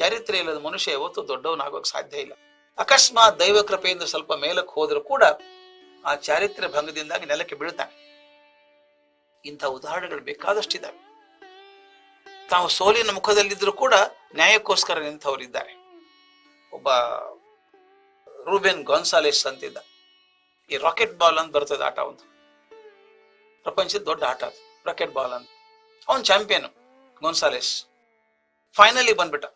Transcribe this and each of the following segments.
ಚರಿತ್ರೆ ಇಲ್ಲದ ಮನುಷ್ಯ ಯಾವತ್ತು ದೊಡ್ಡವನಾಗೋಕೆ ಸಾಧ್ಯ ಇಲ್ಲ. ಅಕಸ್ಮಾತ್ ದೈವ ಕೃಪೆಯಿಂದ ಸ್ವಲ್ಪ ಮೇಲಕ್ಕೆ ಹೋದ್ರೂ ಕೂಡ ಆ ಚಾರಿತ್ರ್ಯ ಭಂಗದಿಂದಾಗಿ ನೆಲಕ್ಕೆ ಬೀಳ್ತಾನೆ. ಇಂಥ ಉದಾಹರಣೆಗಳು ಬೇಕಾದಷ್ಟಿದ್ದಾವೆ ತಾವು ಸೋಲಿನ ಮುಖದಲ್ಲಿದ್ದರೂ ಕೂಡ ನ್ಯಾಯಕ್ಕೋಸ್ಕರ ನಿಂತವರಿದ್ದಾರೆ. ಒಬ್ಬ ರೂಬೆನ್ ಅಂತ ಅಂತಿದ್ದ. ಈ ರಾಕೆಟ್ ಬಾಲ್ ಅಂತ ಬರ್ತದೆ ಆಟ ಒಂದು. ಪ್ರಪಂಚದ ದೊಡ್ಡ ಆಟ ಅದು, ರಾಕೆಟ್ ಬಾಲ್ ಅಂತ. ಅವನ್ ಚಾಂಪಿಯನ್ ಗೊನ್ಸಾಲೇಸ್ ಫೈನಲಿ ಬಂದ್ಬಿಟ್ಟ.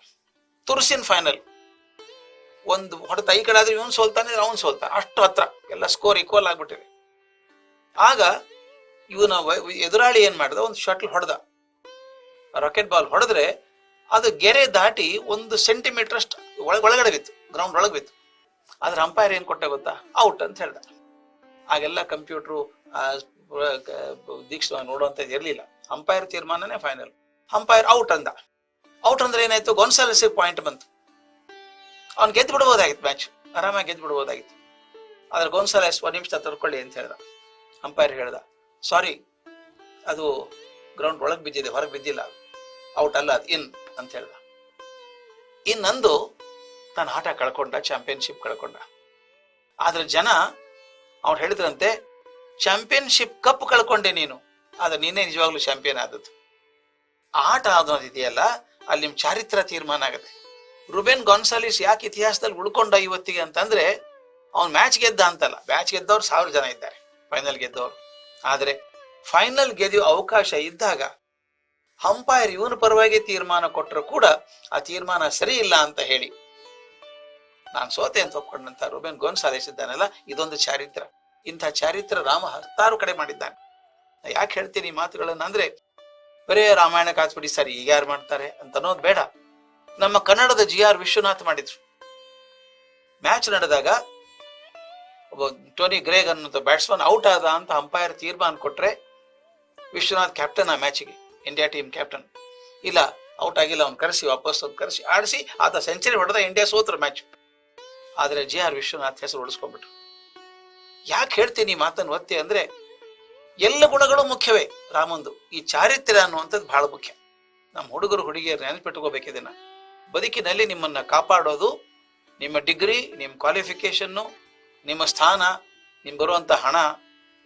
ತುರ್ಸಿನ್ ಫೈನಲ್ ಒಂದು ಹೊಡೆತ ಈ ಕಡೆ ಆದ್ರೆ ಇವನ್ ಸೋಲ್ತಾನೆ ಅವನು ಸೋಲ್ತಾನೆ. ಅಷ್ಟು ಹತ್ರ ಎಲ್ಲ ಸ್ಕೋರ್ ಈಕ್ವಲ್ ಆಗ್ಬಿಟ್ಟಿದೆ. ಆಗ ಇವನ ಎದುರಾಳಿ ಏನ್ ಮಾಡಿದ? ಒಂದು ಶಟ್ಲ್ ಹೊಡೆದ. ರಾಕೆಟ್ ಬಾಲ್ ಹೊಡೆದ್ರೆ ಅದು ಗೆರೆ ದಾಟಿ ಒಂದು ಸೆಂಟಿಮೀಟರ್ ಅಷ್ಟು ಒಳಗ್ ಒಳಗಡೆ ಬಿತ್ತು ಗ್ರೌಂಡ್ ಒಳಗೆ ಬಿತ್ತು. ಆದ್ರೆ ಅಂಪೈರ್ ಏನ್ ಕೊಟ್ಟೆ ಗೊತ್ತಾ? ಔಟ್ ಅಂತ ಹೇಳ್ದ. ಆಗೆಲ್ಲ ಕಂಪ್ಯೂಟ್ರು ದೀಕ್ಷ ನೋಡುವಂತ ಇರಲಿಲ್ಲ. ಅಂಪೈರ್ ತೀರ್ಮಾನನೇ ಫೈನಲ್ ಅಂಪೈರ್ ಔಟ್ ಅಂದ. ಔಟ್ ಅಂದ್ರೆ ಏನಾಯ್ತು? ಗೊನ್ಸಾಲಸ್ ಪಾಯಿಂಟ್ ಬಂತು. ಅವ್ನು ಗೆದ್ದು ಬಿಡಬಹುದಾಗಿತ್ತು ಮ್ಯಾಚ್ ಆರಾಮಾಗಿ ಗೆದ್ದು ಬಿಡಬಹುದಾಗಿತ್ತು ಆದ್ರೆ ಗೊನ್ಸಾಲಸ್ ಒಂದ್ ನಿಮಿಷ ತರ್ಕೊಳ್ಳಿ ಅಂತ ಹೇಳ್ದ. ಅಂಪೈರ್ ಹೇಳ್ದ ಸಾರಿ ಅದು ಗ್ರೌಂಡ್ ಒಳಗೆ ಬಿದ್ದಿದೆ, ಹೊರಗೆ ಬಿದ್ದಿಲ್ಲ. ಔಟ್ ಅಲ್ಲ ಅದು ಇನ್ ಅಂತ ಹೇಳ್ದ. ಇನ್ ಅಂದು ತಾನು ಆಟ ಕಳ್ಕೊಂಡ ಚಾಂಪಿಯನ್ಶಿಪ್ ಕಳ್ಕೊಂಡ. ಆದ್ರೆ ಜನ ಅವ್ರು ಹೇಳಿದ್ರಂತೆ ಚಾಂಪಿಯನ್ಶಿಪ್ ಕಪ್ ಕಳ್ಕೊಂಡೆ ನೀನು. ಆದ್ರೆ ನೀನೇ ನಿಜವಾಗ್ಲೂ ಚಾಂಪಿಯನ್ ಆದದ್ದು. ಆಟ ಅನ್ನೋದು ಇದೆಯಲ್ಲ ಅಲ್ಲಿ ನಿಮ್ ಚಾರಿತ್ರ ತೀರ್ಮಾನ ಆಗುತ್ತೆ. ರುಬೆನ್ ಗಾನ್ಸಾಲಿಸ್ ಯಾಕೆ ಇತಿಹಾಸದಲ್ಲಿ ಉಳ್ಕೊಂಡ ಇವತ್ತಿಗೆ ಅಂತಂದ್ರೆ, ಅವ್ನು ಮ್ಯಾಚ್ ಗೆದ್ದ ಅಂತಲ್ಲ. ಮ್ಯಾಚ್ ಗೆದ್ದವ್ರು ಸಾವಿರ ಜನ ಇದ್ದಾರೆ ಫೈನಲ್ ಗೆದ್ದವ್ರು. ಆದ್ರೆ ಫೈನಲ್ ಗೆದ್ದು ಅವಕಾಶ ಇದ್ದಾಗ ಅಂಪೈರ್ ಇವನ ಪರವಾಗಿ ತೀರ್ಮಾನ ಕೊಟ್ಟರು ಕೂಡ ಆ ತೀರ್ಮಾನ ಸರಿ ಇಲ್ಲ ಅಂತ ಹೇಳಿ, ನಾನು ಸೋತೆ ಅಂತ ಒಪ್ಕೊಂಡಂತ ರುಬೆನ್ ಗೋನ್ಸಾಲೆಸ್ ಇದ್ದಾನಲ್ಲ, ಇದೊಂದು ಚಾರಿತ್ರ. ಇಂಥ ಚಾರಿತ್ರ ರಾಮ ಹತ್ತಾರು ಕಡೆ ಮಾಡಿದ್ದಾನೆ. ಯಾಕೆ ಹೇಳ್ತೀನಿ ಈ ಮಾತುಗಳನ್ನ ಅಂದ್ರೆ ಬರೇ ರಾಮಾಯಣ ಕಾಸ್ಬಿಡಿ ಸರಿ, ಈಗ ಯಾರು ಮಾಡ್ತಾರೆ ಅಂತ ಅನ್ನೋದು ಬೇಡ. ನಮ್ಮ ಕನ್ನಡದ ಜಿ ಆರ್ ವಿಶ್ವನಾಥ್ ಮಾಡಿದ್ರು. ಮ್ಯಾಚ್ ನಡೆದಾಗ ಒಬ್ಬ ಟೋನಿ ಗ್ರೇಗ್ ಅನ್ನೋ ಬ್ಯಾಟ್ಸ್ಮನ್ ಔಟ್ ಆದ ಅಂತ ಅಂಪೈರ್ ತೀರ್ಮಾನ ಕೊಟ್ರೆ ವಿಶ್ವನಾಥ್ ಕ್ಯಾಪ್ಟನ್ ಆ ಮ್ಯಾಚಿಗೆ, ಇಂಡಿಯಾ ಟೀಮ್ ಕ್ಯಾಪ್ಟನ್ ಇಲ್ಲ, ಔಟ್ ಆಗಿಲ್ಲ, ಅವ್ನು ಕರೆಸಿ, ವಾಪಸ್ ಅವ್ನು ಕರೆಸಿ, ಆಡಿಸಿ, ಆತ ಸೆಂಚುರಿ ಹೊಡೆದ ಇಂಡಿಯಾ ಸೋತ್ರ ಮ್ಯಾಚ್. ಆದ್ರೆ ಜಿ ಆರ್ ವಿಶ್ವನಾಥ್ ಹೆಸರು ಉಳಿಸ್ಕೊಂಡ್ಬಿಟ್ರು. ಯಾಕೆ ಹೇಳ್ತೀನಿ ಮಾತನ್ನು ಒತ್ತೆ ಅಂದ್ರೆ ಎಲ್ಲ ಗುಣಗಳು ಮುಖ್ಯವೇ? ರಾಮಂದು, ಈ ಚಾರಿತ್ರ್ಯ ಅನ್ನುವಂಥದ್ದು ಬಹಳ ಮುಖ್ಯ. ನಮ್ಮ ಹುಡುಗರು ಹುಡುಗಿಯರು ನೆನಪಿಟ್ಕೋಬೇಕಿದನ್ನ ಬದುಕಿನಲ್ಲಿ ನಿಮ್ಮನ್ನ ಕಾಪಾಡೋದು, ನಿಮ್ಮ ಡಿಗ್ರಿ, ನಿಮ್ಮ ಕ್ವಾಲಿಫಿಕೇಶನ್ನು ನಿಮ್ಮ ಸ್ಥಾನ ನಿಮ್ ಬರುವಂತ ಹಣ,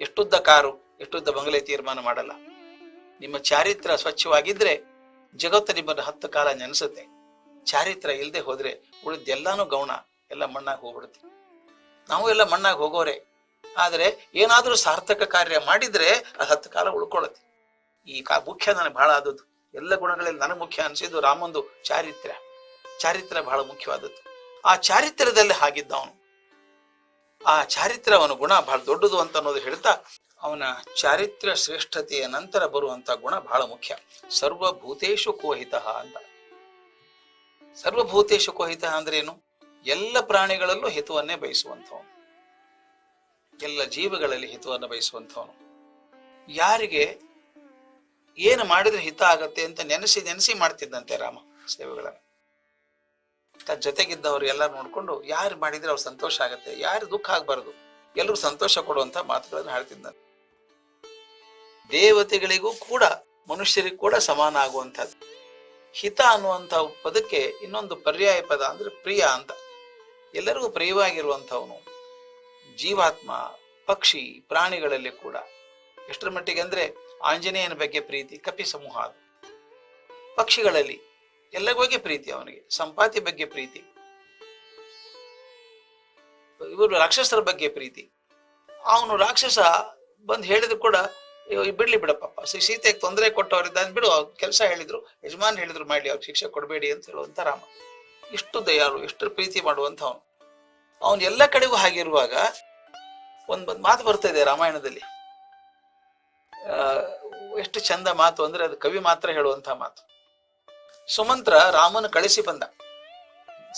ಎಷ್ಟುದ್ದ ಕಾರು, ಎಷ್ಟುದ್ದ ಬಂಗಲೆ ತೀರ್ಮಾನ ಮಾಡಲ್ಲ. ನಿಮ್ಮ ಚಾರಿತ್ರ ಸ್ವಚ್ಛವಾಗಿದ್ರೆ ಜಗತ್ತು ನಿಮ್ಮನ್ನು ಹತ್ತು ಕಾಲ ನೆನೆಸುತ್ತೆ. ಚಾರಿತ್ರ ಇಲ್ಲದೆ ಹೋದ್ರೆ ಉಳಿದೆಲ್ಲಾನು ಗೌಣ, ಎಲ್ಲ ಮಣ್ಣಾಗಿ ಹೋಗ್ಬಿಡುತ್ತೆ. ನಾವು ಎಲ್ಲ ಮಣ್ಣಾಗಿ ಹೋಗೋರೆ ಆದ್ರೆ ಏನಾದರೂ ಸಾರ್ಥಕ ಕಾರ್ಯ ಮಾಡಿದ್ರೆ ಅದು ಹತ್ತು ಕಾಲ ಉಳ್ಕೊಳ್ಳುತ್ತೆ. ಈ ಕಾ ಮುಖ್ಯ ನನಗೆ ಬಹಳ ಆದದ್ದು. ಎಲ್ಲ ಗುಣಗಳಲ್ಲಿ ನನಗೆ ಮುಖ್ಯ ಅನ್ಸಿದ್ದು ರಾಮಂದು ಚಾರಿತ್ರ್ಯ ಚಾರಿತ್ರ್ಯ ಬಹಳ ಮುಖ್ಯವಾದದ್ದು. ಆ ಚಾರಿತ್ರ್ಯದಲ್ಲಿ ಹಾಗಿದ್ದ ಅವನು ಆ ಚಾರಿತ್ರ್ಯ ಅವನ ಗುಣ ಬಹಳ ದೊಡ್ಡದು ಅಂತ ಅನ್ನೋದು ಹೇಳ್ತಾ ಅವನ ಚಾರಿತ್ರ್ಯ ಶ್ರೇಷ್ಠತೆಯ ನಂತರ ಬರುವಂತ ಗುಣ ಬಹಳ ಮುಖ್ಯ. ಸರ್ವಭೂತೇಶು ಕೋಹಿತ ಅಂತ. ಸರ್ವಭೂತೇಶು ಕೋಹಿತ ಅಂದ್ರೇನು? ಎಲ್ಲ ಪ್ರಾಣಿಗಳಲ್ಲೂ ಹಿತವನ್ನೇ ಬಯಸುವಂಥವನು. ಎಲ್ಲ ಜೀವಗಳಲ್ಲಿ ಹಿತವನ್ನು ಬಯಸುವಂಥವನು. ಯಾರಿಗೆ ಏನು ಮಾಡಿದ್ರೆ ಹಿತ ಆಗತ್ತೆ ಅಂತ ನೆನೆಸಿ ನೆನೆಸಿ ಮಾಡ್ತಿದ್ದಂತೆ ರಾಮ ಸೇವೆಗಳನ್ನು. ತನ್ನ ಜೊತೆಗಿದ್ದವರು ಎಲ್ಲ ನೋಡಿಕೊಂಡು ಯಾರು ಮಾಡಿದ್ರೆ ಅವ್ರು ಸಂತೋಷ ಆಗತ್ತೆ, ಯಾರು ದುಃಖ ಆಗಬಾರ್ದು ಎಲ್ಲರೂ ಸಂತೋಷ ಕೊಡುವಂತ ಮಾತುಗಳನ್ನು ಹೇಳ್ತಿದ್ದಂತೆ ದೇವತೆಗಳಿಗೂ ಕೂಡ, ಮನುಷ್ಯರಿಗೂ ಕೂಡ ಸಮಾನ ಆಗುವಂಥದ್ದು. ಹಿತ ಅನ್ನುವಂಥ ಪದಕ್ಕೆ ಇನ್ನೊಂದು ಪರ್ಯಾಯ ಪದ ಅಂದ್ರೆ ಪ್ರಿಯ ಅಂತ. ಎಲ್ಲರಿಗೂ ಪ್ರಿಯವಾಗಿರುವಂಥವನು. ಜೀವಾತ್ಮ, ಪಕ್ಷಿ, ಪ್ರಾಣಿಗಳಲ್ಲಿ ಕೂಡ. ಎಷ್ಟರ ಮಟ್ಟಿಗೆ ಅಂದ್ರೆ ಆಂಜನೇಯನ ಬಗ್ಗೆ ಪ್ರೀತಿ, ಕಪಿ ಸಮೂಹ ಪಕ್ಷಿಗಳಲ್ಲಿ ಬಗ್ಗೆ ಪ್ರೀತಿ ಅವನಿಗೆ, ಸಂಪಾತಿ ಬಗ್ಗೆ ಪ್ರೀತಿ. ಇವರು ರಾಕ್ಷಸರ ಬಗ್ಗೆ ಪ್ರೀತಿ. ಅವನು ರಾಕ್ಷಸ ಬಂದು ಹೇಳಿದ್ರು ಕೂಡ ಬಿಡ್ಲಿ ಬಿಡಪ್ಪ ಸೀತೆಗೆ ತೊಂದರೆ ಕೊಟ್ಟವರಿದ್ದ ಬಿಡು ಕೆಲಸ ಹೇಳಿದ್ರು, ಯಜಮಾನ್ ಹೇಳಿದ್ರು ಮಾಡಿ ಅವ್ರ ಶಿಕ್ಷೆ ಕೊಡಬೇಡಿ ಅಂತ ಹೇಳುವಂತ ರಾಮ. ಇಷ್ಟು ದಯಾಳು, ಎಷ್ಟು ಪ್ರೀತಿ ಮಾಡುವಂತ ಅವನು. ಅವನು ಎಲ್ಲ ಕಡೆಗೂ ಹಾಗಿರುವಾಗ ಒಂದ್ ಒಂದ್ ಮಾತು ಬರ್ತಾ ಇದೆ ರಾಮಾಯಣದಲ್ಲಿ. ಎಷ್ಟು ಚಂದ ಮಾತು ಅಂದ್ರೆ ಅದು ಕವಿ ಮಾತ್ರ ಹೇಳುವಂತ ಮಾತು. ಸುಮಂತ್ರ ರಾಮನ ಕಳಿಸಿ ಬಂದ.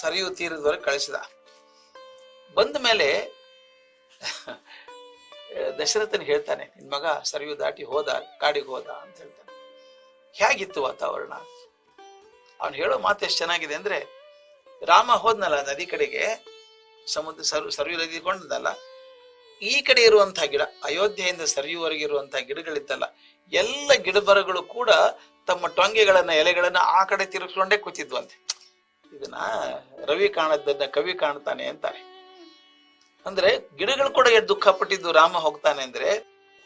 ಸರಿಯು ತೀರದವರೆಗೆ ಕಳಿಸಿದ. ಬಂದ ಮೇಲೆ ದಶರಥನ್ ಹೇಳ್ತಾನೆ, ನಿನ್ ಮಗ ಸರಿಯು ದಾಟಿ ಹೋದ, ಕಾಡಿಗೆ ಹೋದ ಅಂತ ಹೇಳ್ತಾನೆ. ಹೇಗಿತ್ತು ವಾತಾವರಣ? ಅವನು ಹೇಳೋ ಮಾತು ಎಷ್ಟು ಚೆನ್ನಾಗಿದೆ ಅಂದ್ರೆ, ರಾಮ ಹೋದ್ನಲ್ಲ ನದಿ ಕಡೆಗೆ, ಸಮುದ್ರ, ಸರ್, ಸರಿಯು ಈ ಕಡೆ ಇರುವಂತಹ ಗಿಡ, ಅಯೋಧ್ಯೆಯಿಂದ ಸರಿಯುವವರೆಗೆ ಇರುವಂತಹ ಗಿಡಗಳಿತ್ತಲ್ಲ, ಎಲ್ಲ ಗಿಡಮರಗಳು ಕೂಡ ತಮ್ಮ ಟೊಂಗೆಗಳನ್ನ, ಎಲೆಗಳನ್ನ ಆ ಕಡೆ ತಿರುಗಿಸ್ಕೊಂಡೇ ಕೂತಿದ್ವಂತೆ. ಇದನ್ನ ರವಿ ಕಾಣದ್ದನ್ನ ಕವಿ ಕಾಣ್ತಾನೆ ಅಂತಾರೆ. ಅಂದ್ರೆ ಗಿಡಗಳು ಕೂಡ ಎಷ್ಟು ದುಃಖ ಪಟ್ಟಿದ್ದು, ರಾಮ ಹೋಗ್ತಾನೆ ಅಂದ್ರೆ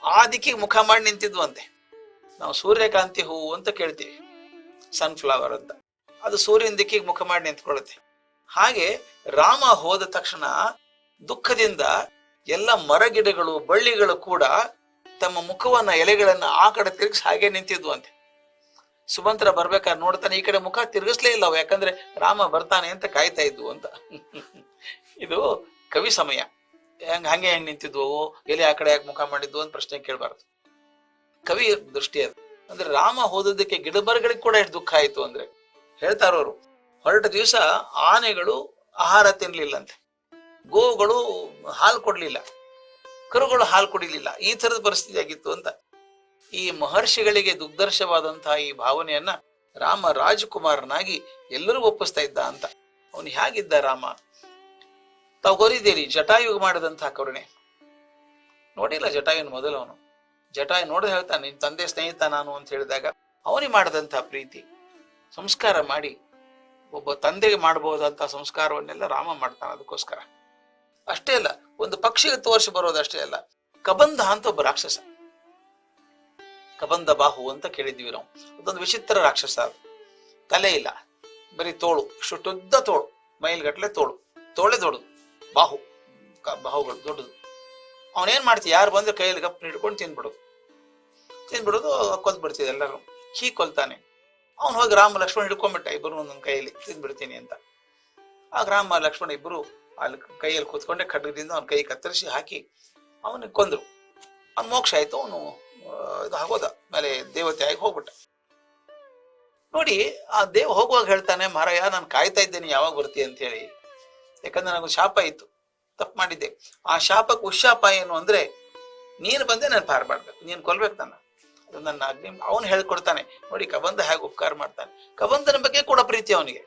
ಆ ದಿಕ್ಕಿಗೆ ಮುಖ ಮಾಡಿ ನಿಂತಿದ್ವಂತೆ. ನಾವು ಸೂರ್ಯಕಾಂತಿ ಹೂವು ಅಂತ ಕೇಳ್ತೀವಿ ಸನ್ಫ್ಲವರ್ ಅಂತ. ಅದು ಸೂರ್ಯನ ದಿಕ್ಕಿಗೆ ಮುಖ ಮಾಡಿ ನಿಂತ್ಕೊಳ್ಳುತ್ತೆ. ಹಾಗೆ ರಾಮ ಹೋದ ತಕ್ಷಣ ದುಃಖದಿಂದ ಎಲ್ಲ ಮರಗಿಡಗಳು, ಬಳ್ಳಿಗಳು ಕೂಡ ತಮ್ಮ ಮುಖವನ್ನ, ಎಲೆಗಳನ್ನ ಆ ಕಡೆ ತಿರುಗಿಸಿ ಹಾಗೆ ನಿಂತಿದ್ವು ಅಂತೆ ಸುಮಂತ್ರ ಬರ್ಬೇಕಾದ್ರೆ ನೋಡ್ತಾನೆ, ಈ ಕಡೆ ಮುಖ ತಿರುಗಿಸ್ಲೇ ಇಲ್ಲ ಯಾಕಂದ್ರೆ ರಾಮ ಬರ್ತಾನೆ ಅಂತ ಕಾಯ್ತಾ ಇದ್ವು ಅಂತ. ಇದು ಕವಿ ಸಮಯ. ಹೆಂಗ್, ಹಂಗೆ ಹೆಂಗ್ ನಿಂತಿದ್ವು ಎಲೆ ಆ ಕಡೆ ಯಾಕೆ ಮುಖ ಮಾಡಿದ್ವು ಅಂತ ಪ್ರಶ್ನೆ ಕೇಳಬಾರ್ದು. ಕವಿ ದೃಷ್ಟಿ ಅದು. ಅಂದ್ರೆ ರಾಮ ಹೋದದ್ದಕ್ಕೆ ಗಿಡಮರಗಳಿಗೆ ಕೂಡ ಎಷ್ಟು ದುಃಖ ಆಯ್ತು ಅಂದ್ರೆ ಹೇಳ್ತಾರವರು ಹೊರಟ ದಿವಸ ಆನೆಗಳು ಆಹಾರ ತಿನ್ಲಿಲ್ಲಂತೆ. ಗೋವುಗಳು ಹಾಲು ಕೊಡ್ಲಿಲ್ಲ, ಕರುಗಳು ಹಾಲು ಕುಡಿಲಿಲ್ಲ, ಈ ತರದ ಪರಿಸ್ಥಿತಿ ಆಗಿತ್ತು ಅಂತ. ಈ ಮಹರ್ಷಿಗಳಿಗೆ ದುಗ್ದರ್ಶವಾದಂತಹ ಈ ಭಾವನೆಯನ್ನ ರಾಮ ರಾಜಕುಮಾರನಾಗಿ ಎಲ್ಲರೂ ಒಪ್ಪಿಸ್ತಾ ಇದ್ದ ಅಂತ. ಅವನು ಹೇಗಿದ್ದ ರಾಮ? ತಾವು ಗೊರಿದ್ದೀರಿ ಜಟಾಯುಗ ಮಾಡಿದಂತಹ ಕರುಣೆ. ನೋಡಿಲ್ಲ ಜಟಾಯುನ ಮೊದಲು ಅವನು. ಜಟಾಯು ನೋಡಿದ ಹೇಳ್ತಾನೆ, ನಿನ್ ತಂದೆ ಸ್ನೇಹಿತ ನಾನು ಅಂತ ಹೇಳಿದಾಗ ಅವನಿಗೆ ಮಾಡಿದಂತಹ ಪ್ರೀತಿ. ಸಂಸ್ಕಾರ ಮಾಡಿ, ಒಬ್ಬ ತಂದೆಗೆ ಮಾಡಬಹುದಂತಹ ಸಂಸ್ಕಾರವನ್ನೆಲ್ಲ ರಾಮ ಮಾಡ್ತಾನೆ ಅದಕ್ಕೋಸ್ಕರ. ಅಷ್ಟೇ ಅಲ್ಲ, ಒಂದು ಪಕ್ಷಿಗೆ ತೋರಿಸಿ ಬರೋದಷ್ಟೇ ಅಲ್ಲ. ಕಬಂಧ ಅಂತ ಒಬ್ಬ ರಾಕ್ಷಸ. ಕಬಂಧ ಬಾಹು ಅಂತ ಕೇಳಿದ್ವಿ ನಾವು. ಅದೊಂದು ವಿಚಿತ್ರ ರಾಕ್ಷಸ ಅದು. ತಲೆ ಇಲ್ಲ. ಬರೀ ತೋಳು ಇಷ್ಟುದ್ದ ತೋಳು, ಮೈಲ್ಗಟ್ಲೆ ತೋಳು, ತೋಳೆ ದೊಡ್ಡದು, ಬಾಹು ಬಾಹುಗಳು ದೊಡ್ಡದು. ಅವನೇನ್ ಮಾಡ್ತೀವಿ ಯಾರು ಬಂದ್ರೆ ಕೈಯಲ್ಲಿ ಗಪ್ ಹಿಡ್ಕೊಂಡು ತಿನ್ಬಿಡೋದು. ತಿನ್ಬಿಡೋದು ಕೊಂದ್ ಬಿಡ್ತಿದ್ದೆ ಎಲ್ಲರೂ. ಹೀ ಕೊಲ್ತಾನೆ. ಅವನು ಹೋಗಿ ರಾಮ ಲಕ್ಷ್ಮಣ ಹಿಡ್ಕೊಂಡ್ಬಿಟ್ಟ ಇಬ್ಬರು ಒಂದೊಂದು ಕೈಯಲ್ಲಿ, ತಿನ್ಬಿಡ್ತೀನಿ ಅಂತ. ಆ ರಾಮ ಲಕ್ಷ್ಮಣ ಇಬ್ಬರು ಅಲ್ಲಿ ಕೈಯಲ್ಲಿ ಕೂತ್ಕೊಂಡೆ ಖಡ್ಗದಿಂದ ಅವನ ಕೈ ಕತ್ತರಿಸಿ ಹಾಕಿ ಅವನಿಗೆ ಕೊಂದ್ರು. ಅವ್ನ ಮೋಕ್ಷ ಆಯ್ತು, ಅವನು ಇದು ಆಗೋದ. ಮೇಲೆ ದೇವತೆ ಆಗಿ ಹೋಗ್ಬಿಟ್ಟ. ನೋಡಿ, ಆ ದೇವ್ ಹೋಗುವಾಗ ಹೇಳ್ತಾನೆ ಮಾರಾಯ ನಾನು ಕಾಯ್ತಾ ಇದ್ದೇನೆ, ಯಾವಾಗ ಬರ್ತಿ ಅಂತ ಹೇಳಿ ಯಾಕಂದ್ರೆ ನನಗೆ ಶಾಪ ಇತ್ತು. ತಪ್ಪು ಮಾಡಿದ್ದೆ. ಆ ಶಾಪಕ್ಕೆ ಉಶಾಪ ಏನು ಅಂದ್ರೆ, ನೀನು ಬಂದೆ ನಾನು ಪಾರ್ಬಾಡ್ಬೇಕು ನೀನು ಕೊಲ್ಬೇಕು ನನ್ನ. ಅದು ನನ್ನ ಅಗ್ನಿ ಅವನು ಹೇಳ್ಕೊಡ್ತಾನೆ. ನೋಡಿ ಕಬಂದ ಹೇಗೆ ಉಪಕಾರ ಮಾಡ್ತಾನೆ. ಕಬಂದನ ಬಗ್ಗೆ ಕೂಡ ಪ್ರೀತಿ ಅವನಿಗೆ.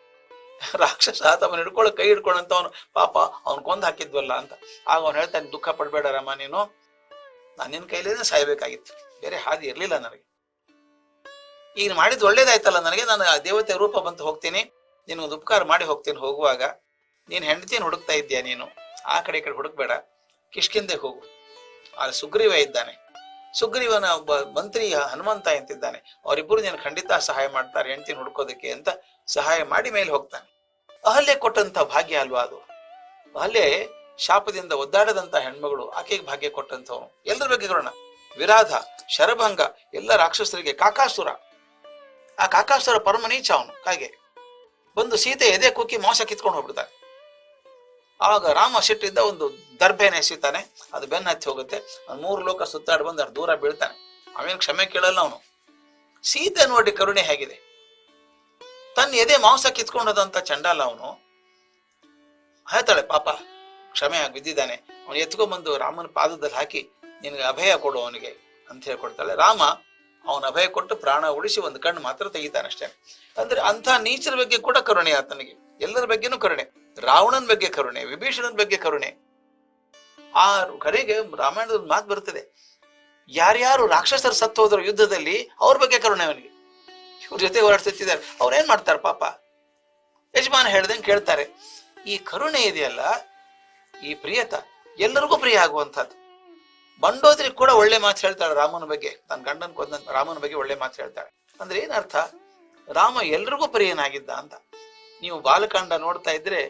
ರಾಕ್ಷಸ ತಮ್ಮನ ಹಿಡ್ಕೊಳ್ಳೋ, ಕೈ ಹಿಡ್ಕೊಂಡಂತ ಅವನು ಪಾಪ, ಅವ್ನ ಕೊಂದ್ ಹಾಕಿದ್ವಲ್ಲ ಅಂತ. ಆಗ ಅವನು ಹೇಳ್ತಾನೆ ದುಃಖ ಪಡ್ಬೇಡ ನೀನು. ನಾನು ನಿನ್ನ ಕೈಲೇನೆ ಸಾಯ್ಬೇಕಾಗಿತ್ತು. ಬೇರೆ ಹಾದಿ ಇರ್ಲಿಲ್ಲ ನನಗೆ. ಈಗ ಮಾಡಿದ್ ಒಳ್ಳೇದಾಯ್ತಲ್ಲ ನನಗೆ. ನಾನು ಆ ದೇವತೆ ರೂಪ ಬಂತು ಹೋಗ್ತೀನಿ. ನಿನ್ಗೆ ಉಪಕಾರ ಮಾಡಿ ಹೋಗ್ತೀನಿ ಹೋಗುವಾಗ. ನೀನ್ ಹೆಂಡತಿನ ಹುಡುಕ್ತಾ ಇದ್ದೀಯ ನೀನು? ಆ ಕಡೆ ಈ ಕಡೆ ಹುಡುಕ್ಬೇಡ. ಕಿಷ್ಕಿಂದೆ ಹೋಗು. ಅಲ್ಲಿ ಸುಗ್ರೀವ ಇದ್ದಾನೆ. ಸುಗ್ರೀವನ ಒಬ್ಬ ಮಂತ್ರಿ ಹನುಮಂತ ಅಂತಿದ್ದಾನೆ. ಅವರಿಬ್ಬರು ನೀನು ಖಂಡಿತ ಸಹಾಯ ಮಾಡ್ತಾರೆ ಹೆಂಡತಿನ ಹುಡುಕೋದಕ್ಕೆ ಅಂತ ಸಹಾಯ ಮಾಡಿ ಮೇಲೆ ಹೋಗ್ತಾನೆ. ಅಹಲ್ಯ ಕೊಟ್ಟಂತ ಭಾಗ್ಯ ಅಲ್ವಾ ಅದು? ಅಹಲ್ಯೆ ಶಾಪದಿಂದ ಒದ್ದಾಡದಂತ ಹೆಣ್ಮಗಳು ಆಕೆಗೆ ಭಾಗ್ಯ ಕೊಟ್ಟಂತವನು ಎಲ್ಲರ ಬಗ್ಗೆ ನೋಡೋಣ ವಿರಾಧ, ಶರಭಂಗ, ಎಲ್ಲ ರಾಕ್ಷಸರಿಗೆ ಕಾಕಾಸುರ. ಆ ಕಾಕಾಸುರ ಪರಮ ನೀಚ ಅವನು ಹಾಗೆ ಬಂದು ಸೀತೆ ಎದೆ ಕುಕ್ಕಿ ಮೋಸ ಕಿತ್ಕೊಂಡು ಹೋಗ್ಬಿಡ್ತಾನೆ. ಆವಾಗ ರಾಮ ಸಿಟ್ಟಿದ್ದ ಒಂದು ದರ್ಭೆನೆ ಎಸಿತಾನೆ. ಅದು ಬೆನ್ನ ಹತ್ತಿ ಹೋಗುತ್ತೆ ಮೂರು ಲೋಕ ಸುತ್ತಾಡಿ ಬಂದು ಅದು ದೂರ ಬೀಳ್ತಾನೆ. ಅವೇನು ಕ್ಷಮೆ ಕೇಳಲ್ಲ ಅವನು. ಸೀತೆ ನೋಡಿ ಕರುಣೆ ಹೇಗಿದೆ. ತನ್ನ ಎದೆ ಮಾಂಸ ಕಿತ್ಕೊಂಡದಂತ ಚಂಡಾಲ ಅವನು ಹೇಳ್ತಾಳೆ, ಪಾಪ ಕ್ಷಮೆ ಆಗಿ ಬಿದ್ದಿದ್ದಾನೆ. ಅವನು ಎತ್ಕೊಂಡ್ಬಂದು ರಾಮನ ಪಾದದಲ್ಲಿ ಹಾಕಿ ನಿನಗೆ ಅಭಯ ಕೊಡು ಅವನಿಗೆ, ಅಂತ ಹೇಳ್ಕೊಡ್ತಾಳೆ. ರಾಮ ಅವನ ಅಭಯ ಕೊಟ್ಟು ಪ್ರಾಣ ಉಳಿಸಿ ಒಂದು ಕಣ್ಣು ಮಾತ್ರ ತೆಗಿತಾನೆ ಅಷ್ಟೇ ಅಂದ್ರೆ ಅಂಥ ನೀಚರ ಬಗ್ಗೆ ಕೂಡ ಕರುಣೆ ಆತನಿಗೆ. ಎಲ್ಲರ ಬಗ್ಗೆನೂ ಕರುಣೆ. ರಾವಣನ ಬಗ್ಗೆ ಕರುಣೆ, ವಿಭೀಷಣನ ಬಗ್ಗೆ ಕರುಣೆ. ಆ ಕಡೆಗೆ ರಾಮಾಯಣದ ಮಾತು ಬರ್ತದೆ. ಯಾರ್ಯಾರು ರಾಕ್ಷಸರು ಸತ್ತು ಹೋದ್ರು ಯುದ್ಧದಲ್ಲಿ, ಅವ್ರ ಬಗ್ಗೆ ಕರುಣೆ ಅವನಿಗೆ. ಇವ್ರ ಜೊತೆ ಓಡಾಡ್ತಿದ್ದಾರೆ ಅವ್ರು ಏನ್ ಮಾಡ್ತಾರೆ ಪಾಪ? ಯಜಮಾನ ಹೇಳ್ದಂಗೆ ಕೇಳ್ತಾರೆ. ಈ ಕರುಣೆ ಇದೆಯಲ್ಲ, ಈ ಪ್ರಿಯತ ಎಲ್ಲರಿಗೂ ಪ್ರಿಯ ಆಗುವಂಥದ್ದು. ಬಂಡೋದ್ರಿ ಕೂಡ ಒಳ್ಳೆ ಮಾತು ಹೇಳ್ತಾಳೆ ರಾಮನ ಬಗ್ಗೆ. ತನ್ನ ಗಂಡನ್ ಕೊಂದ ರಾಮನ ಬಗ್ಗೆ ಒಳ್ಳೆ ಮಾತು ಹೇಳ್ತಾಳೆ. ಅಂದ್ರೆ ಏನರ್ಥ? ರಾಮ ಎಲ್ರಿಗೂ ಪ್ರಿಯನಾಗಿದ್ದ ಅಂತ. ನೀವು ಬಾಲಕಾಂಡ ನೋಡ್ತಾ ಇದ್ರೆ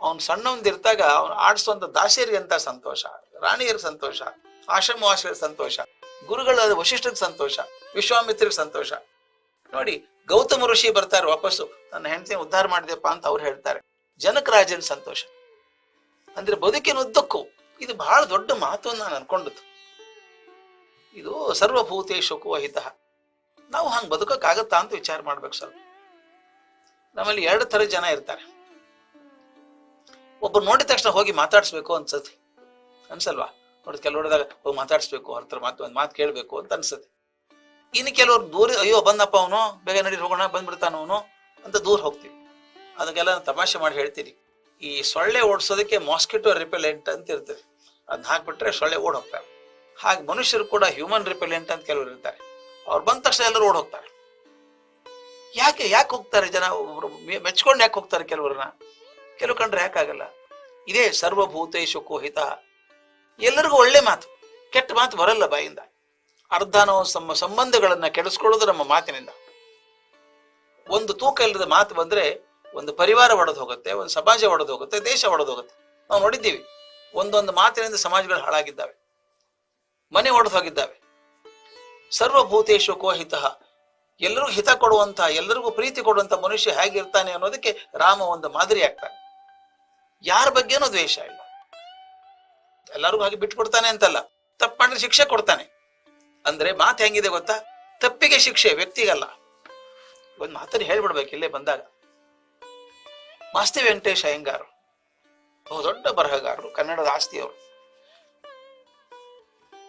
ಅವ್ನು ಸಣ್ಣವಂದಿರ್ತಾಗ ಅವ್ನು ಆಡಿಸುವಂತ ದಾಸೇರಿ ಅಂತ ಸಂತೋಷ? ರಾಣಿಯರ ಸಂತೋಷ? ಆಶ್ರಮವಾಸಿಗಳ ಸಂತೋಷ? ಗುರುಗಳ ವಶಿಷ್ಠದ ಸಂತೋಷ? ವಿಶ್ವಾಮಿತ್ರ ಸಂತೋಷ? ನೋಡಿ, ಗೌತಮ ಋಷಿ ಬರ್ತಾರೆ ವಾಪಸ್ಸು. ನನ್ನ ಹೆಂಡತಿ ಉದ್ಧಾರ ಮಾಡಿದೆಪ್ಪ ಅಂತ ಅವ್ರು ಹೇಳ್ತಾರೆ. ಜನಕ ರಾಜನ ಸಂತೋಷ. ಅಂದ್ರೆ ಬದುಕಿನ ಉದ್ದಕ್ಕೂ ಇದು ಬಹಳ ದೊಡ್ಡ ಮಾತು ನಾನು ಅನ್ಕೊಂಡದ್ದು. ಇದು ಸರ್ವಭೂತೇಶು ಕುವಹಿತ ನಾವು ಹಂಗ್ ಬದುಕಕ್ಕಾಗತ್ತಾ ಅಂತ ವಿಚಾರ ಮಾಡ್ಬೇಕು ಸ್ವಲ್ಪ. ನಮ್ಮಲ್ಲಿ ಎರಡು ತರ ಜನ ಇರ್ತಾರೆ. ಒಬ್ಬರು ನೋಡಿದ ತಕ್ಷಣ ಹೋಗಿ ಮಾತಾಡ್ಸ್ಬೇಕು ಅನ್ಸತ್ತೆ. ಅನ್ಸಲ್ವಾ? ನೋಡಿ ಕೆಲವು ಹೋಗಿ ಮಾತಾಡಿಸ್ಬೇಕು, ಅವ್ರ ಮಾತು ಒಂದ್ ಮಾತು ಕೇಳಬೇಕು ಅಂತ ಅನ್ಸತ್ತೆ. ಇನ್ನು ಕೆಲವರು ದೂರ, ಅಯ್ಯೋ, ಬಂದಪ್ಪ ಅವನು, ಬೇಗ ನಡಿ, ಹೋಗೋಣ, ಬಂದ್ಬಿಡ್ತಾನ ಅವನು ಅಂತ ದೂರ ಹೋಗ್ತೀವಿ. ಅದಕ್ಕೆಲ್ಲ ತಮಾಷೆ ಮಾಡಿ ಹೇಳ್ತೀರಿ ಈ ಸೊಳ್ಳೆ ಓಡಿಸೋದಕ್ಕೆ ಮಾಸ್ಕಿಟೋ ರಿಪೆಲೆಂಟ್ ಅಂತ ಇರ್ತದೆ. ಅದನ್ನ ಹಾಕ್ಬಿಟ್ರೆ ಸೊಳ್ಳೆ ಓಡ್ ಹೋಗ್ತಾರೆ ಹಾಗೆ ಮನುಷ್ಯರು ಕೂಡ ಹ್ಯೂಮನ್ ರಿಪೆಲೆಂಟ್ ಅಂತ ಕೆಲವರು ಇರ್ತಾರೆ. ಅವ್ರು ಬಂದ ತಕ್ಷಣ ಎಲ್ಲರೂ ಓಡ್ ಹೋಗ್ತಾರೆ ಯಾಕೆ ಯಾಕೆ ಹೋಗ್ತಾರೆ ಜನ? ಮೆಚ್ಕೊಂಡು ಯಾಕೆ ಹೋಗ್ತಾರೆ ಕೆಲವ್ರನ್ನ? ಕೆಲವು ಕಂಡ್ರೆ ಯಾಕಾಗಲ್ಲ? ಇದೇ ಸರ್ವಭೂತೇಶು ಕೋಹಿತ. ಎಲ್ಲರಿಗೂ ಒಳ್ಳೆ ಮಾತು. ಕೆಟ್ಟ ಮಾತು ಬರಲ್ಲ ಬಾಯಿಂದ. ಅರ್ಧ ನಾವು ನಮ್ಮ ಸಂಬಂಧಗಳನ್ನ ಕೆಡಿಸ್ಕೊಳ್ಳೋದು ನಮ್ಮ ಮಾತಿನಿಂದ. ಒಂದು ತೂಕ ಇಲ್ಲದ ಮಾತು ಬಂದ್ರೆ ಒಂದು ಪರಿವಾರ ಒಡೆದು ಹೋಗುತ್ತೆ, ಒಂದು ಸಮಾಜ ಒಡೆದು ಹೋಗುತ್ತೆ, ದೇಶ ಒಡೆದು ಹೋಗುತ್ತೆ. ನಾವು ನೋಡಿದ್ದೀವಿ, ಒಂದೊಂದು ಮಾತಿನಿಂದ ಸಮಾಜಗಳು ಹಾಳಾಗಿದ್ದಾವೆ, ಮನೆ ಒಡೆದು ಹೋಗಿದ್ದಾವೆ. ಸರ್ವಭೂತೇಶು ಕೋಹಿತ ಎಲ್ಲರಿಗೂ ಹಿತ ಕೊಡುವಂತಹ, ಎಲ್ಲರಿಗೂ ಪ್ರೀತಿ ಕೊಡುವಂತ ಮನುಷ್ಯ ಹೇಗಿರ್ತಾನೆ ಅನ್ನೋದಕ್ಕೆ ರಾಮ ಒಂದು ಮಾದರಿ ಆಗ್ತಾನೆ. ಯಾರ ಬಗ್ಗೆನೂ ದ್ವೇಷ ಇಲ್ಲ. ಎಲ್ಲರಿಗೂ ಹಾಗೆ ಬಿಟ್ಕೊಡ್ತಾನೆ ಅಂತಲ್ಲ, ತಪ್ಪು ಮಾಡಿದ್ರೆ ಶಿಕ್ಷೆ ಕೊಡ್ತಾನೆ. ಅಂದ್ರೆ ಮಾತು ಹೆಂಗಿದೆ ಗೊತ್ತಾ? ತಪ್ಪಿಗೆ ಶಿಕ್ಷೆ, ವ್ಯಕ್ತಿಗಲ್ಲ. ಒಂದು ಮಾತನ್ನು ಹೇಳ್ಬಿಡ್ಬೇಕು ಇಲ್ಲೇ ಬಂದಾಗ. ಮಾಸ್ತಿ ವೆಂಕಟೇಶ್ ಅಯ್ಯಂಗಾರು ದೊಡ್ಡ ಬರಹಗಾರರು, ಕನ್ನಡದ ಆಸ್ತಿಯವರು.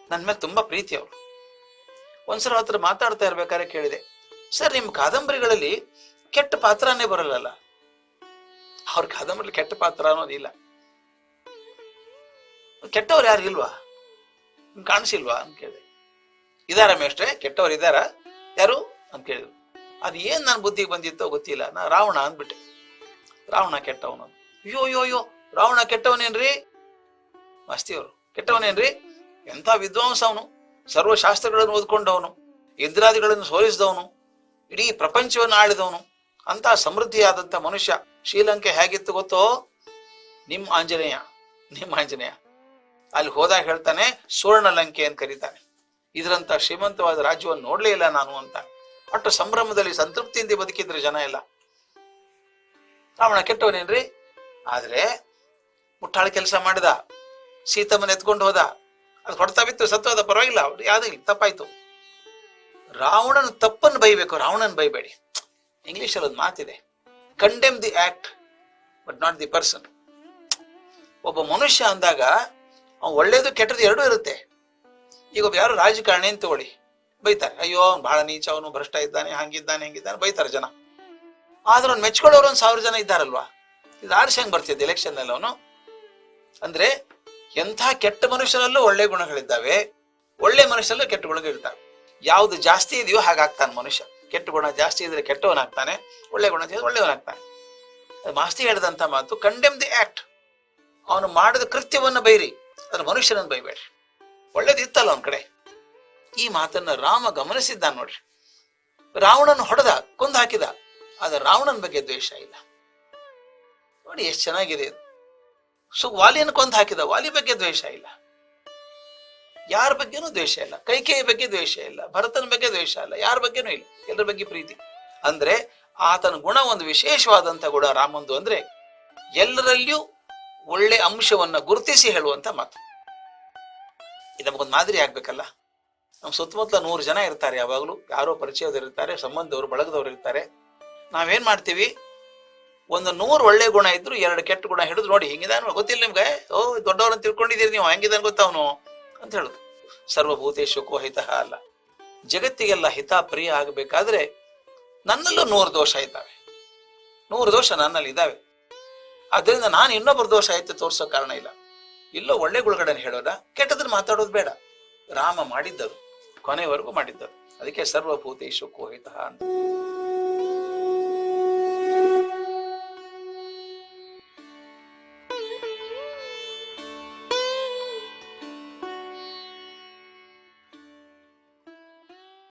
ನನ್ನ ಮೇಲೆ ತುಂಬಾ ಪ್ರೀತಿ ಅವರು. ಒಂದ್ಸಲ ಹತ್ರ ಮಾತಾಡ್ತಾ ಇರ್ಬೇಕಾದ್ರೆ ಕೇಳಿದೆ, ಸರ್ ನಿಮ್ಮ ಕಾದಂಬರಿಗಳಲ್ಲಿ ಕೆಟ್ಟ ಪಾತ್ರನೇ ಬರಲ್ಲಲ್ಲ? ಅವ್ರ ಕಾದಂಬರಿ ಕೆಟ್ಟ ಪಾತ್ರ ಅನ್ನೋದಿಲ್ಲ ಕೆಟ್ಟವ್ರು ಯಾರು ಇಲ್ವಾ? ಕಾಣಿಸಿಲ್ವಾ? ಅಂತ ಕೇಳಿದೆ. ಇದಾರ ಮೇಷ್ಟ್ರೆ, ಕೆಟ್ಟವ್ರು ಇದಾರ, ಯಾರು ಅಂತ ಕೇಳಿದ್ರು. ಅದು ಏನ್ ನನ್ನ ಬುದ್ಧಿಗೆ ಬಂದಿತ್ತೋ ಗೊತ್ತಿಲ್ಲ. ನಾ ರಾವಣ ಅಂದ್ಬಿಟ್ಟೆ. ರಾವಣ ಕೆಟ್ಟವನು. ಅಯ್ಯೋ ಅಯ್ಯೋ ಅಯ್ಯೋ, ರಾವಣ ಕೆಟ್ಟವನೇನ್ರಿ? ಮಸ್ತಿಯವರು ಕೆಟ್ಟವನೇನ್ರಿ? ಎಂಥ ವಿದ್ವಾಂಸ ಅವನು ಸರ್ವಶಾಸ್ತ್ರಗಳನ್ನು ಓದ್ಕೊಂಡವನು. ಇಂದ್ರಾದಿಗಳನ್ನು ಸೋಲಿಸಿದವನು. ಇಡೀ ಪ್ರಪಂಚವನ್ನು ಆಳಿದವನು. ಅಂತ ಸಮೃದ್ಧಿಯಾದಂತ ಮನುಷ್ಯ ಶ್ರೀಲಂಕೆ ಹೇಗಿತ್ತು ಗೊತ್ತೋ? ನಿಮ್ಮ ಆಂಜನೇಯ ನಿಮ್ಮ ಆಂಜನೇಯ. ಅಲ್ಲಿ ಹೋದಾಗ ಹೇಳ್ತಾನೆ ಸುವರ್ಣ ಲಂಕೆ ಅಂತ ಕರೀತಾನೆ. ಇದರಂತ ಶ್ರೀಮಂತವಾದ ರಾಜ್ಯವನ್ನು ನೋಡ್ಲೇ ಇಲ್ಲ ನಾನು ಅಂತ. ಅಷ್ಟು ಸಂಭ್ರಮದಲ್ಲಿ ಸಂತೃಪ್ತಿಯಿಂದ ಬದುಕಿದ್ರೆ ಜನ ಎಲ್ಲ ರಾವಣ ಕೆಟ್ಟವನೇನ್ರಿ? ಆದ್ರೆ ಮುಟ್ಟಾಳ ಕೆಲಸ ಮಾಡಿದ. ಸೀತಮ್ಮನ ಎತ್ಕೊಂಡು ಹೋದ. ಅದು ಹೊಡ್ತಾ ಬಿತ್ತು, ಸತ್ತೋದ, ಪರವಾಗಿಲ್ಲ. ಅವ್ರು ಯಾವ್ದು ಇಲ್ಲ, ತಪ್ಪಾಯ್ತು. ರಾವಣನ ತಪ್ಪನ್ನು ಬೈಬೇಕು, ರಾವಣನ್ ಬೈಬೇಡಿ. ಇಂಗ್ಲಿಷ್ ಅಲ್ಲಿ ಒಂದು ಮಾತಿದೆ condemn the act but not the person ಒಬ್ಬ ಮನುಷ್ಯ ಅಂದಾಗ ಅವ್ನು ಒಳ್ಳೇದು ಕೆಟ್ಟದ್ದು ಎರಡೂ ಇರುತ್ತೆ. ಈಗ ಒಬ್ಬ ಯಾರು ರಾಜಕಾರಣಿ ಅಂತ ತಗೊಳ್ಳಿ. ಬೈತಾರೆ. ಅಯ್ಯೋ, ಅವ್ನು ಬಹಳ ನೀಚ, ಅವನು ಭ್ರಷ್ಟ ಇದ್ದಾನೆ, ಹಂಗಿದ್ದಾನೆ ಹಂಗಿದ್ದಾನೆ ಬೈತಾರೆ ಜನ. ಆದ್ರೆ ಅವ್ನು ಮೆಚ್ಕೊಳ್ಳೋರು ಒಂದು ಸಾವಿರ ಜನ ಇದ್ದಾರಲ್ವಾ? ಇದು ಆರ್ಸಿ ಹೆಂಗ್ ಬರ್ತಿದ್ದೆ ಎಲೆಕ್ಷನ್ ಅಲ್ಲಿ ಅವನು? ಅಂದ್ರೆ ಎಂಥ ಕೆಟ್ಟ ಮನುಷ್ಯನಲ್ಲೂ ಒಳ್ಳೆ ಗುಣಗಳಿದ್ದಾವೆ, ಒಳ್ಳೆ ಮನುಷ್ಯನಲ್ಲೂ ಕೆಟ್ಟ ಗುಣಗಳಿರ್ತಾವೆ ಯಾವ್ದು ಜಾಸ್ತಿ ಇದೆಯೋ ಹಾಗಾಗ್ತಾನೆ ಮನುಷ್ಯ. ಕೆಟ್ಟ ಗುಣ ಜಾಸ್ತಿ ಇದ್ರೆ ಕೆಟ್ಟವನಾಗ್ತಾನೆ, ಒಳ್ಳೆ ಗುಣ ಜಾಸ್ತಿ ಒಳ್ಳೆಯವನಾಗ್ತಾನೆ. ಮಾಸ್ತಿ ಹೇಳಿದಂತ ಮಾತು ಕಂಡೆಮ್ ದಿ ಆಕ್ಟ್ ಅವನು ಮಾಡಿದ ಕೃತ್ಯವನ್ನ ಬೈರಿ ಅದ್ರ ಮನುಷ್ಯನನ್ನು ಬೈಬೇಡ್ರಿ ಒಳ್ಳೇದಿತ್ತಲ್ಲ ಒಂದ್ ಕಡೆ? ಈ ಮಾತನ್ನ ರಾಮ ಗಮನಿಸಿದ್ದ ನೋಡ್ರಿ. ರಾವಣನ ಹೊಡೆದ, ಕೊಂದು ಹಾಕಿದ, ಆದ್ರೆ ರಾವಣನ ಬಗ್ಗೆ ದ್ವೇಷ ಇಲ್ಲ. ನೋಡಿ ಎಷ್ಟು ಚೆನ್ನಾಗಿದೆ ಸೊ, ವಾಲಿಯನ್ನು ಕೊಂದು ಹಾಕಿದ, ವಾಲಿ ಬಗ್ಗೆ ದ್ವೇಷ ಇಲ್ಲ. ಯಾರ ಬಗ್ಗೆನೂ ದ್ವೇಷ ಇಲ್ಲ. ಕೈಕೇಯಿ ಬಗ್ಗೆ ದ್ವೇಷ ಇಲ್ಲ. ಭರತನ ಬಗ್ಗೆ ದ್ವೇಷ ಇಲ್ಲ. ಯಾರ ಬಗ್ಗೆನೂ ಇಲ್ಲ. ಎಲ್ಲರ ಬಗ್ಗೆ ಪ್ರೀತಿ. ಅಂದ್ರೆ ಆತನ ಗುಣ ಒಂದು ವಿಶೇಷವಾದಂತ ಗುಣ ರಾಮಂದು ಅಂದ್ರೆ ಎಲ್ಲರಲ್ಲಿಯೂ ಒಳ್ಳೆ ಅಂಶವನ್ನ ಗುರುತಿಸಿ ಹೇಳುವಂತ ಮಾತು. ಇದು ನಮಗೊಂದು ಮಾದರಿ ಆಗ್ಬೇಕಲ್ಲ? ನಮ್ಮ ಸುತ್ತಮುತ್ತಲ ನೂರು ಜನ ಇರ್ತಾರೆ ಯಾವಾಗಲೂ, ಯಾರೋ ಪರಿಚಯದವ್ರು ಇರ್ತಾರೆ ಸಂಬಂಧದವರು ಬಳಗದವ್ರು ಇರ್ತಾರೆ. ನಾವೇನ್ ಮಾಡ್ತೀವಿ? ಒಂದು ನೂರು ಒಳ್ಳೆ ಗುಣ ಇದ್ರು ಎರಡು ಕೆಟ್ಟ ಗುಣ ಹಿಡಿದು ನೋಡಿ ಹಿಂಗಿದಾನ ಗೊತ್ತಿಲ್ಲ ನಿಮ್ಗೆ? ಓ ದೊಡ್ಡವ್ರನ್ನ ತಿಳ್ಕೊಂಡಿದ್ದೀರಿ ನೀವು ಹೆಂಗಿದಾನ ಗೊತ್ತವನು ಅಂತ ಹೇಳುದು. ಸರ್ವಭೂತೇಶಕ್ಕೂ ಹಿತಃ ಅಲ್ಲ. ಜಗತ್ತಿಗೆಲ್ಲ ಹಿತ ಪ್ರಿಯ ಆಗಬೇಕಾದ್ರೆ ನನ್ನಲ್ಲೂ ನೂರು ದೋಷ ಇದ್ದಾವೆ. ನೂರು ದೋಷ ನನ್ನಲ್ಲಿ ಇದ್ದಾವೆ. ಆದ್ರಿಂದ ನಾನು ಇನ್ನೊಬ್ಬರ ದೋಷ ಐತೆ ತೋರಿಸೋ ಕಾರಣ ಇಲ್ಲ. ಇಲ್ಲೋ ಒಳ್ಳೆ ಗುಳಗಡೆ ಹೇಳೋದ, ಕೆಟ್ಟದನ್ನ ಮಾತಾಡೋದು ಬೇಡ. ರಾಮ ಮಾಡಿದ್ದರು, ಕೊನೆವರೆಗೂ ಮಾಡಿದ್ದರು. ಅದಕ್ಕೆ ಸರ್ವಭೂತೇಶು ಕೋಹಿತ ಅಂತ.